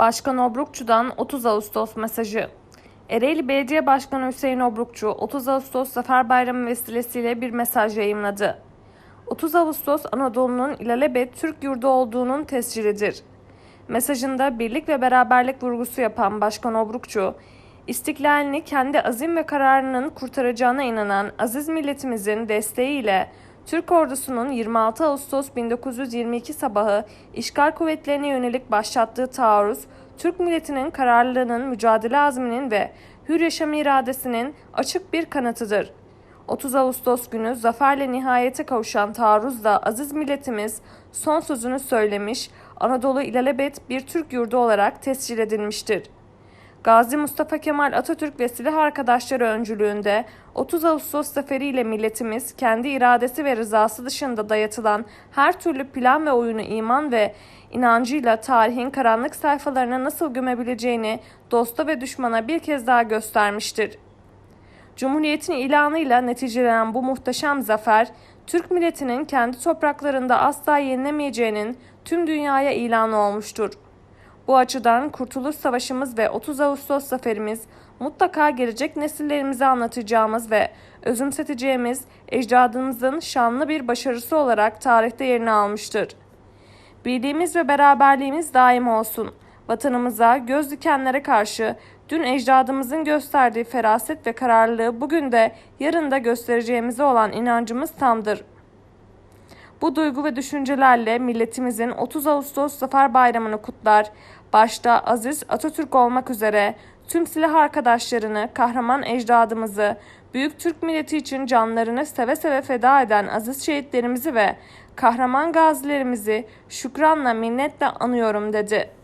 Başkan Obrukçu'dan 30 Ağustos mesajı. Ereğli Belediye Başkanı Hüseyin Obrukçu 30 Ağustos Zafer Bayramı vesilesiyle bir mesaj yayımladı. 30 Ağustos Anadolu'nun ilelebet Türk yurdu olduğunun tescilidir. Mesajında birlik ve beraberlik vurgusu yapan Başkan Obrukçu, istiklalini kendi azim ve kararının kurtaracağına inanan aziz milletimizin desteğiyle Türk ordusunun 26 Ağustos 1922 sabahı işgal kuvvetlerine yönelik başlattığı taarruz, Türk milletinin kararlılığının, mücadele azminin ve hür yaşam iradesinin açık bir kanıtıdır. 30 Ağustos günü zaferle nihayete kavuşan taarruzda aziz milletimiz son sözünü söylemiş, Anadolu ilelebet bir Türk yurdu olarak tescil edilmiştir. Gazi Mustafa Kemal Atatürk ve silah arkadaşları öncülüğünde 30 Ağustos zaferiyle milletimiz kendi iradesi ve rızası dışında dayatılan her türlü plan ve oyunu iman ve inancıyla tarihin karanlık sayfalarına nasıl gömebileceğini dosta ve düşmana bir kez daha göstermiştir. Cumhuriyetin ilanıyla neticelenen bu muhteşem zafer, Türk milletinin kendi topraklarında asla yenilemeyeceğinin tüm dünyaya ilanı olmuştur. Bu açıdan Kurtuluş Savaşımız ve 30 Ağustos zaferimiz mutlaka gelecek nesillerimize anlatacağımız ve özümseteceğimiz ecdadımızın şanlı bir başarısı olarak tarihte yerini almıştır. Birliğimiz ve beraberliğimiz daim olsun. Vatanımıza, göz dikenlere karşı dün ecdadımızın gösterdiği feraset ve kararlılığı bugün de yarın da göstereceğimize olan inancımız tamdır. Bu duygu ve düşüncelerle milletimizin 30 Ağustos Zafer Bayramı'nı kutlar. Başta Aziz Atatürk olmak üzere tüm silah arkadaşlarını, kahraman ecdadımızı, büyük Türk milleti için canlarını seve seve feda eden aziz şehitlerimizi ve kahraman gazilerimizi şükranla minnetle anıyorum dedi.